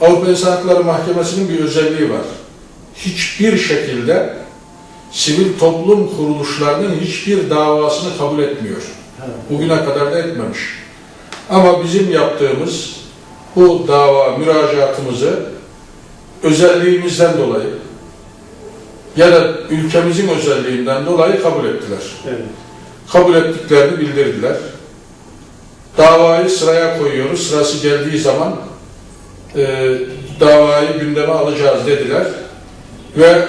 Avrupa İnsan Hakları Mahkemesi'nin bir özelliği var. Hiçbir şekilde sivil toplum kuruluşlarının hiçbir davasını kabul etmiyor. Bugüne kadar da etmemiş. Ama bizim yaptığımız bu dava müracaatımızı özelliğimizden dolayı ya da ülkemizin özelliğinden dolayı kabul ettiler. Evet. Kabul ettiklerini bildirdiler. Davayı sıraya koyuyoruz. Sırası geldiği zaman davayı gündeme alacağız dediler. Ve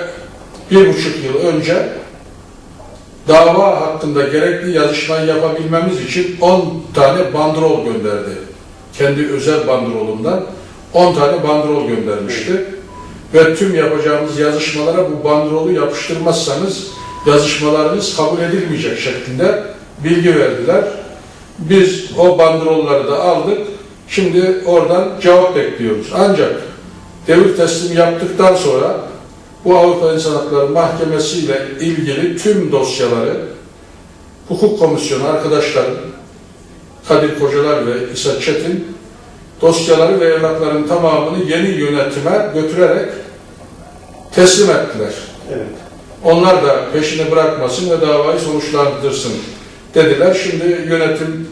bir buçuk yıl önce dava hakkında gerekli yazışmayı yapabilmemiz için 10 tane bandrol gönderdi. Kendi özel bandrolundan 10 tane bandrol göndermişti. Ve tüm yapacağımız yazışmalara bu bandrolu yapıştırmazsanız yazışmalarınız kabul edilmeyecek şeklinde bilgi verdiler. Biz o bandrolları da aldık. Şimdi oradan cevap bekliyoruz. Ancak devir teslim yaptıktan sonra bu Avrupa İnsan Hakları Mahkemesi ile ilgili tüm dosyaları hukuk komisyonu arkadaşlarım Kadir Kocalar ve İsa Çetin dosyaları ve evrakların tamamını yeni yönetime götürerek teslim ettiler. Evet. Onlar da peşini bırakmasın ve davayı sonuçlandırsın dediler. Şimdi yönetim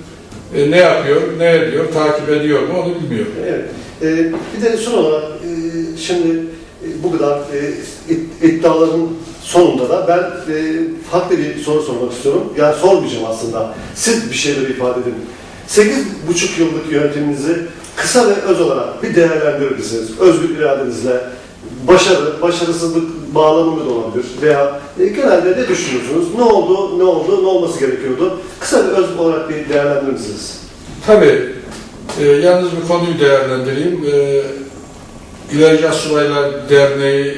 e, ne yapıyor, ne ediyor, takip ediyor mu onu bilmiyorum. Evet. Ee, bir de son olarak e, şimdi e, bu kadar e, id- iddiaların sonunda da ben e, farklı bir soru sormak istiyorum. Yani sormayacağım aslında. Siz bir şeyler ifade edin. 8,5 yıllık yönetiminizi kısa ve öz olarak bir değerlendirir misiniz? Özgür iradenizle başarı, başarısızlık bağlamında da olabilir veya e, genelde ne düşünüyorsunuz? Ne oldu, ne oldu, ne olması gerekiyordu? Kısa ve öz olarak bir değerlendirir misiniz? Tabii, e, yalnız bir konuyu değerlendireyim. E, İlerici Asubaylar Derneği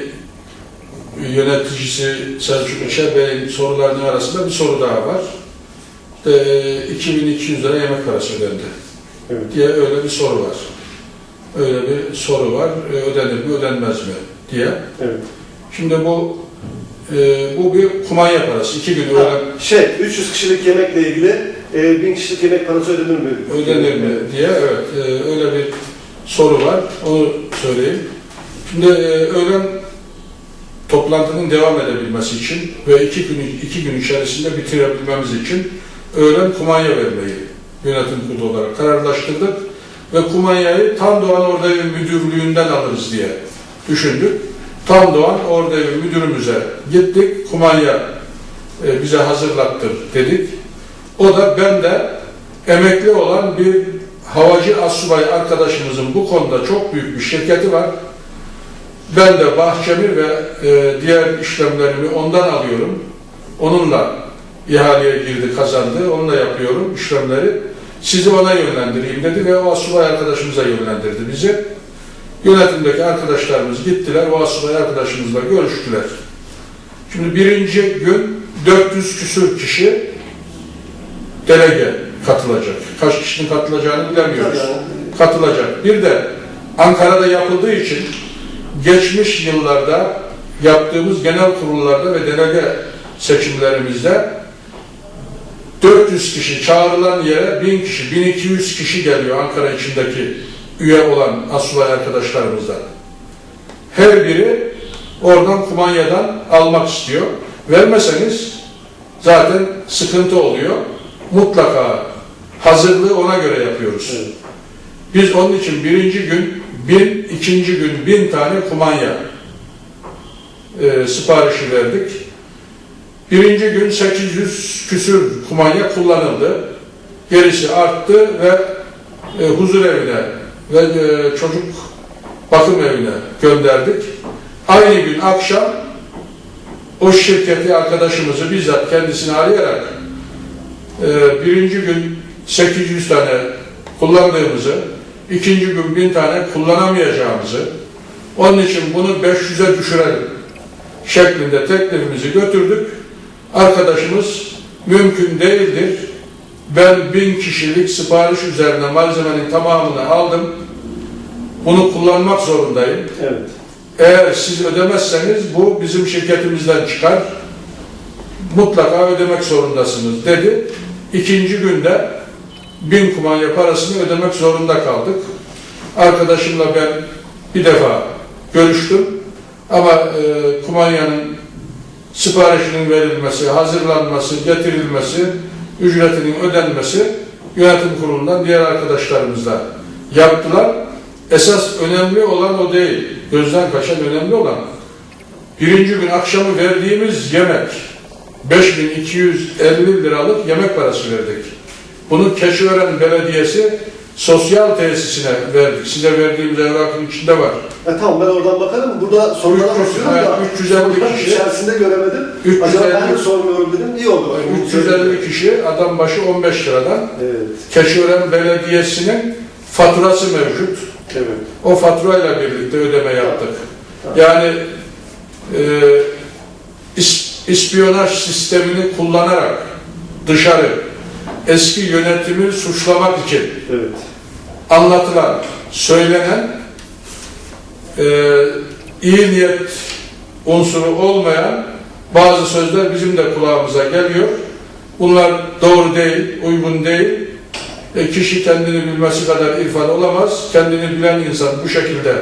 yöneticisi Selçuk İçer Bey'in sorularının arasında bir soru daha var. E, 2200 lira yemek parası ödendi Evet. diye öyle bir soru var. Öyle bir soru var. E, ödenir mi, ödenmez mi diye. Evet. Şimdi bu e, bu bir kumanya parası. İki gün öğlen Şey, 300 kişilik yemekle ilgili e, 1000 kişilik yemek parası ödenir mi? ödenir mi diye evet e, öyle bir soru var. Onu söyleyeyim. Şimdi e, öğlen toplantının devam edebilmesi için ve iki gün iki gün içerisinde bitirebilmemiz için öğlen kumanya vermeyi yönetim kurulu olarak kararlaştırdık ve kumanyayı Tam Doğan Ordevi Müdürlüğü'nden alırız diye düşündük. Tam Doğan Ordevi Müdürümüze gittik. Kumanya e, bize hazırlattır dedik. O da ben de emekli olan bir havacı asubay arkadaşımızın bu konuda çok büyük bir şirketi var. Ben de bahçemi ve e, diğer işlemlerimi ondan alıyorum. Onunla ihaleye girdi, kazandı. Onunla yapıyorum işlemleri. Sizi ona yönlendireyim dedi ve o asubay arkadaşımıza yönlendirdi bizi. Yönetimdeki arkadaşlarımız gittiler, o asubay arkadaşımızla görüştüler. Şimdi birinci gün 400 küsür kişi delege katılacak. Kaç kişinin katılacağını bilemiyoruz. Katılacak. Bir de Ankara'da yapıldığı için geçmiş yıllarda yaptığımız genel kurullarda ve delege seçimlerimizde 400 kişi çağrılan yere 1000 kişi, 1200 kişi geliyor Ankara içindeki üye olan asubay arkadaşlarımızdan. Her biri oradan kumanyadan almak istiyor. Vermeseniz zaten sıkıntı oluyor. Mutlaka hazırlığı ona göre yapıyoruz. evet. Biz onun için birinci gün bin, ikinci gün bin tane kumanya e, siparişi verdik. Birinci gün 800 küsür kumanya kullanıldı. Gerisi arttı ve e, huzur evine ve e, çocuk bakım evine gönderdik. Aynı gün akşam o şirketi arkadaşımızı bizzat kendisini arayarak e, birinci gün 800 tane kullandığımızı, ikinci gün 1000 tane kullanamayacağımızı, onun için bunu 500'e düşürelim şeklinde teklifimizi götürdük. Arkadaşımız mümkün değildir. Ben bin kişilik sipariş üzerine malzemenin tamamını aldım. Bunu kullanmak zorundayım. Evet. Eğer siz ödemezseniz bu bizim şirketimizden çıkar. Mutlaka ödemek zorundasınız dedi. İkinci günde bin kumanya parasını ödemek zorunda kaldık. Arkadaşımla ben bir defa görüştüm ama e, kumanyanın siparişinin verilmesi, hazırlanması, getirilmesi, ücretinin ödenmesi yönetim kurulundan diğer arkadaşlarımızla yaptılar. Esas önemli olan o değil. Gözden kaçan önemli olan birinci gün akşamı verdiğimiz yemek 5250 liralık yemek parası verdik. Bunu Keçiören Belediyesi sosyal tesisine verdik. Size verdiğimiz evrakın içinde var. E, tamam ben oradan bakarım. Burada sorulara 300, bakıyorum da evet, 350 soruların kişi. içerisinde göremedim. 350 Acaba ben de sormuyorum dedim. İyi oldu. bak. 350 kişi adam başı 15 liradan Evet. Keçiören Belediyesi'nin faturası mevcut. Evet. O faturayla birlikte ödeme yaptık. Tamam. Yani e, is- ispiyonaj sistemini kullanarak dışarı eski yönetimi suçlamak için Evet. Anlatılan, söylenen e, iyi niyet unsuru olmayan bazı sözler bizim de kulağımıza geliyor. Bunlar doğru değil, uygun değil. E, kişi kendini bilmesi kadar irfan olamaz. Kendini bilen insan bu şekilde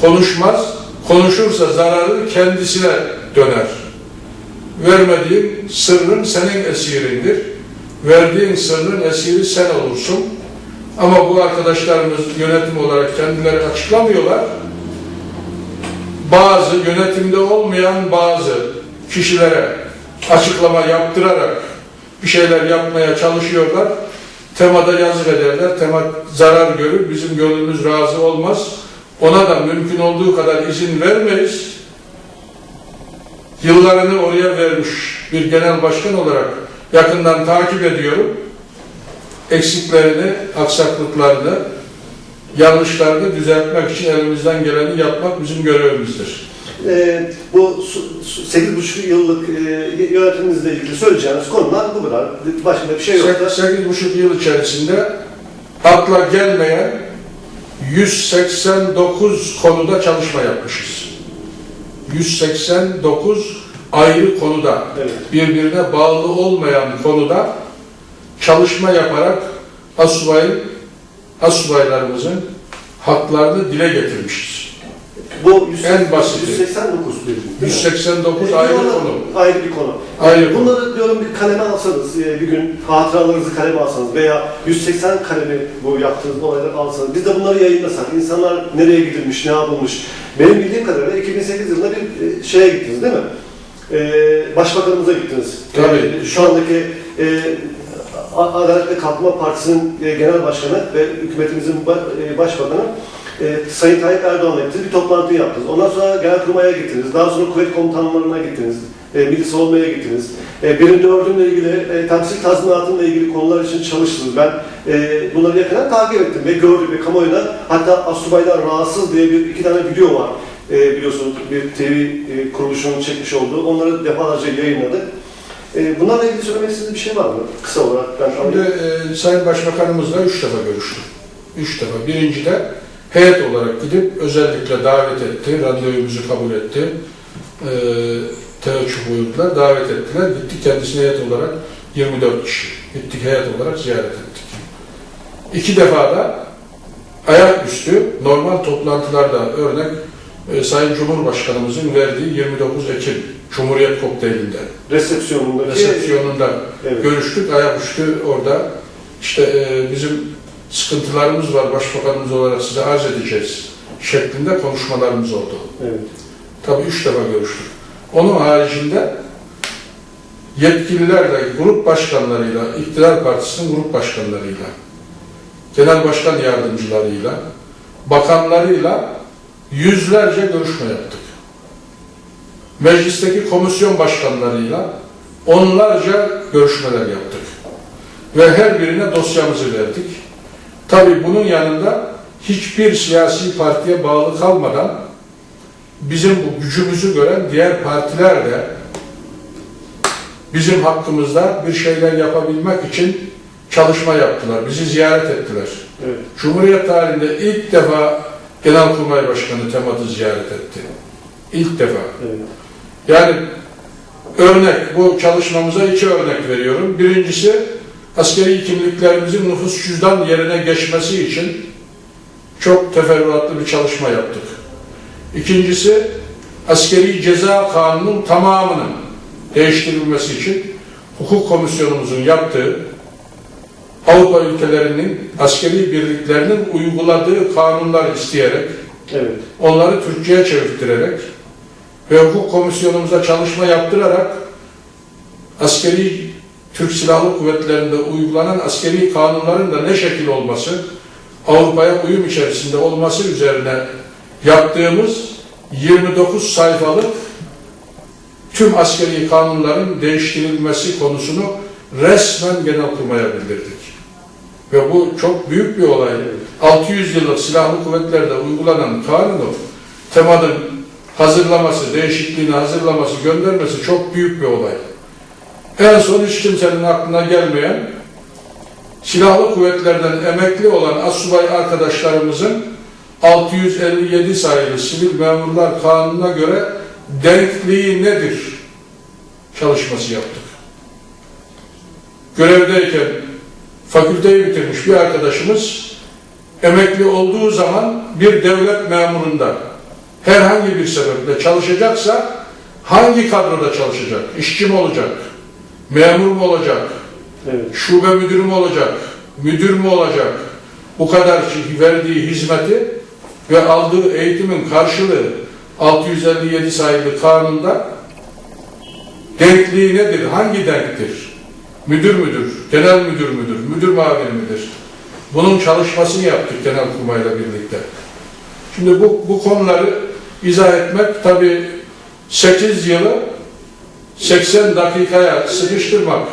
konuşmaz. Konuşursa zararı kendisine döner. Vermediğin sırrın senin esirindir. Verdiğin sırrın esiri sen olursun. Ama bu arkadaşlarımız yönetim olarak kendileri açıklamıyorlar. Bazı yönetimde olmayan bazı kişilere açıklama yaptırarak bir şeyler yapmaya çalışıyorlar. Temada yazık ederler. Tema zarar görür. Bizim gönlümüz razı olmaz. Ona da mümkün olduğu kadar izin vermeyiz. Yıllarını oraya vermiş bir genel başkan olarak yakından takip ediyorum eksiklerini, aksaklıklarını, yanlışlarını düzeltmek için elimizden geleni yapmak bizim görevimizdir. Ee, bu su- su- 8,5 yıllık e, yönetiminizle ilgili söyleyeceğiniz konular bu kadar. Başka bir şey yok. da. 8,5 yıl içerisinde akla gelmeyen 189 konuda çalışma yapmışız. 189 ayrı konuda, Evet. birbirine bağlı olmayan konuda çalışma yaparak asubay, asubaylarımızın haklarını dile getirmişiz. Bu 100, En basiti. 189 dedim. değil mi? 189 Ee, ayrı konu. Ayrı bir konu. Ayrı konu. Bunları diyorum bir kaleme alsanız, e, bir gün hatıralarınızı kaleme alsanız veya 180 kalemi bu yaptığınız olayları alsanız, biz de bunları yayınlasak, insanlar nereye gidilmiş, ne yapılmış. Benim bildiğim kadarıyla 2008 yılında bir e, şeye gittiniz değil mi? E, Başbakanımıza gittiniz. Tabii. E, şu andaki e, Adalet ve Kalkınma Partisi'nin e, genel başkanı ve hükümetimizin e, başbakanı e, Sayın Tayyip Erdoğan'la gittiniz, bir toplantı yaptınız. Ondan sonra Genelkurmay'a gittiniz, daha sonra kuvvet komutanlarına gittiniz, milli savunmaya gittiniz. E, birinci orduyla ilgili, temsil tazminatıyla ilgili konular için çalıştınız. Ben bunları yakından takip ettim ve gördüm ve kamuoyuna hatta Asubaylar Rahatsız diye bir iki tane video var. Biliyorsunuz bir TV kuruluşunun çekmiş olduğu. Onları defalarca yayınladık. E, bunlarla ilgili söylemek istediğiniz bir şey var mı? Kısa olarak ben Şimdi alayım. e, Sayın Başbakanımızla üç defa görüştüm. Üç defa. Birincide heyet olarak gidip özellikle davet etti, randevumuzu kabul etti. E, teveccüh buyurdular, davet ettiler. Gittik kendisine heyet olarak 24 kişi. Gittik heyet olarak ziyaret ettik. İki defa da ayaküstü normal toplantılarda örnek e, Sayın Cumhurbaşkanımızın verdiği 29 Ekim Cumhuriyet kokteylinde Resepsiyonundaki... resepsiyonunda Evet. görüştük, ayaküstü orada işte e, bizim sıkıntılarımız var başbakanımız olarak size arz edeceğiz şeklinde konuşmalarımız oldu. Evet. Tabii üç defa görüştük. Onun haricinde yetkililerle, grup başkanlarıyla, iktidar partisinin grup başkanlarıyla, genel başkan yardımcılarıyla, bakanlarıyla yüzlerce görüşme yaptık. Meclisteki komisyon başkanlarıyla onlarca görüşmeler yaptık. Ve her birine dosyamızı verdik. Tabii bunun yanında hiçbir siyasi partiye bağlı kalmadan bizim bu gücümüzü gören diğer partiler de bizim hakkımızda bir şeyler yapabilmek için çalışma yaptılar. Bizi ziyaret ettiler. Evet. Cumhuriyet tarihinde ilk defa Genelkurmay Başkanı Temat'ı ziyaret etti. İlk defa. Evet. Yani örnek, bu çalışmamıza iki örnek veriyorum. Birincisi, askeri kimliklerimizin nüfus cüzdan yerine geçmesi için çok teferruatlı bir çalışma yaptık. İkincisi, askeri ceza kanunun tamamının değiştirilmesi için hukuk komisyonumuzun yaptığı Avrupa ülkelerinin askeri birliklerinin uyguladığı kanunlar isteyerek Evet. onları Türkçe'ye çevirterek ve hukuk komisyonumuza çalışma yaptırarak askeri Türk Silahlı Kuvvetleri'nde uygulanan askeri kanunların da ne şekil olması, Avrupa'ya uyum içerisinde olması üzerine yaptığımız 29 sayfalık tüm askeri kanunların değiştirilmesi konusunu resmen Genelkurmay'a bildirdik. Ve bu çok büyük bir olay. 600 yıllık silahlı kuvvetlerde uygulanan kanunu temanın hazırlaması, değişikliğini hazırlaması, göndermesi çok büyük bir olay. En son hiç kimsenin aklına gelmeyen silahlı kuvvetlerden emekli olan asubay arkadaşlarımızın 657 sayılı sivil memurlar kanununa göre denkliği nedir çalışması yaptık. Görevdeyken fakülteyi bitirmiş bir arkadaşımız emekli olduğu zaman bir devlet memurunda herhangi bir sebeple çalışacaksa hangi kadroda çalışacak? İşçi mi olacak? Memur mu olacak? Evet. Şube müdürü mü olacak? Müdür mü olacak? Bu kadar verdiği hizmeti ve aldığı eğitimin karşılığı 657 sayılı kanunda denkliği nedir? Hangi denktir? Müdür müdür? Genel müdür müdür? Müdür maviri midir? Bunun çalışmasını yaptık Genelkurmay'la birlikte. Şimdi bu, bu konuları izah etmek tabii 8 yılı 80 dakikaya sıkıştırmak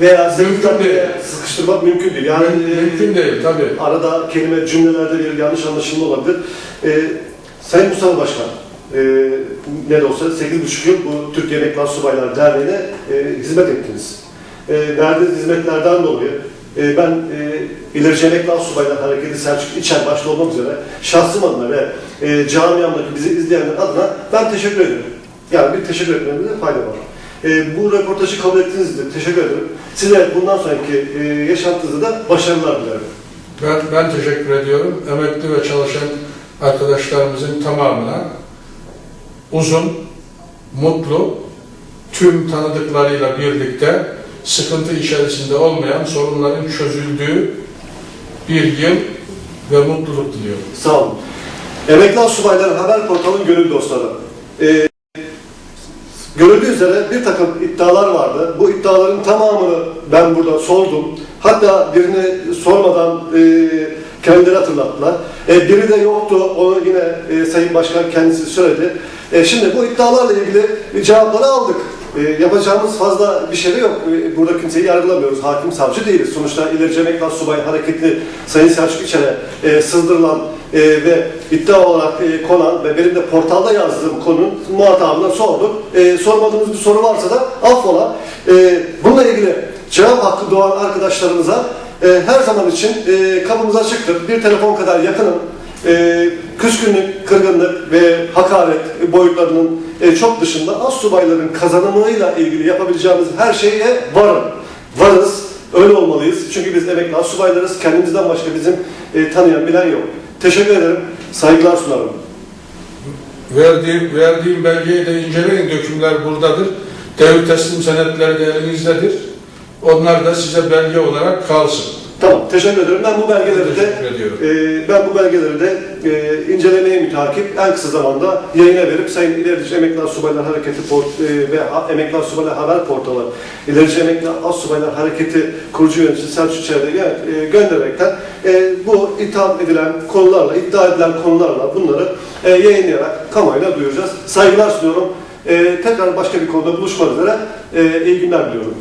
Veya Mümkün değil. sıkıştırmak mümkün değil. Yani e, mümkün değil tabii. arada kelime cümlelerde bir yanlış anlaşılma olabilir. E, Sayın Mustafa Başkan, e, ne de olsa 8,5 yıl bu Türkiye Emekli Subaylar Derneği'ne e, hizmet ettiniz. E, verdiğiniz hizmetlerden dolayı e, ben e, İlerici Emekli Subaylar Hareketi Selçuk İçer başta olmak üzere şahsım adına ve e, camiamdaki bizi izleyenler adına ben teşekkür ediyorum. Yani bir teşekkür etmemizde fayda var. E, bu röportajı kabul ettiğiniz için teşekkür ederim. Size bundan sonraki e, yaşantınızda da başarılar dilerim. Ben, ben teşekkür ediyorum. Emekli ve çalışan arkadaşlarımızın tamamına uzun, mutlu, tüm tanıdıklarıyla birlikte sıkıntı içerisinde olmayan sorunların çözüldüğü bir yıl ve mutluluk diliyorum. Sağ olun. Emekli Subaylar Haber Portalı'nın gönül dostları. Ee, görüldüğü üzere bir takım iddialar vardı. Bu iddiaların tamamını ben burada sordum. Hatta birini sormadan e, kendileri hatırlattılar. E, biri de yoktu, onu yine e, Sayın Başkan kendisi söyledi. E, şimdi bu iddialarla ilgili cevapları aldık. E, yapacağımız fazla bir şey de yok. E, burada kimseyi yargılamıyoruz. Hakim savcı değiliz. Sonuçta İlerici Emekli Subay Hareketli Sayın Selçuk İçer'e e, sızdırılan e, ve iddia olarak e, konan ve benim de portalda yazdığım konunun muhatabına sorduk. E, sormadığımız bir soru varsa da affola. E, bununla ilgili cevap hakkı doğan arkadaşlarımıza e, her zaman için e, kapımız açıktır. Bir telefon kadar yakınım. E, küskünlük, kırgınlık ve hakaret boyutlarının e, çok dışında az subayların kazanımıyla ilgili yapabileceğimiz her şeye varım. Varız. Öyle olmalıyız. Çünkü biz emekli az subaylarız. Kendimizden başka bizim e, tanıyan bilen yok. Teşekkür ederim. Saygılar sunarım. Verdiğim, verdiğim belgeyi de inceleyin. Dökümler buradadır. Devir teslim senetleri de elinizdedir. Onlar da size belge olarak kalsın. Tamam, teşekkür ederim. Ben bu belgeleri de e, ben bu belgeleri de e, incelemeye mütakip en kısa zamanda yayına verip Sayın İlerici Emekli Subaylar Hareketi port, e, ve Ha- Emekli Subaylar Haber Portalı İlerici Emekli Subaylar Hareketi kurucu yöneticisi Selçuk Çevre'ye e, göndererekten e, bu itham edilen konularla, iddia edilen konularla bunları e, yayınlayarak kamuoyuna duyuracağız. Saygılar sunuyorum. E, tekrar başka bir konuda buluşmak üzere. E, iyi günler diliyorum.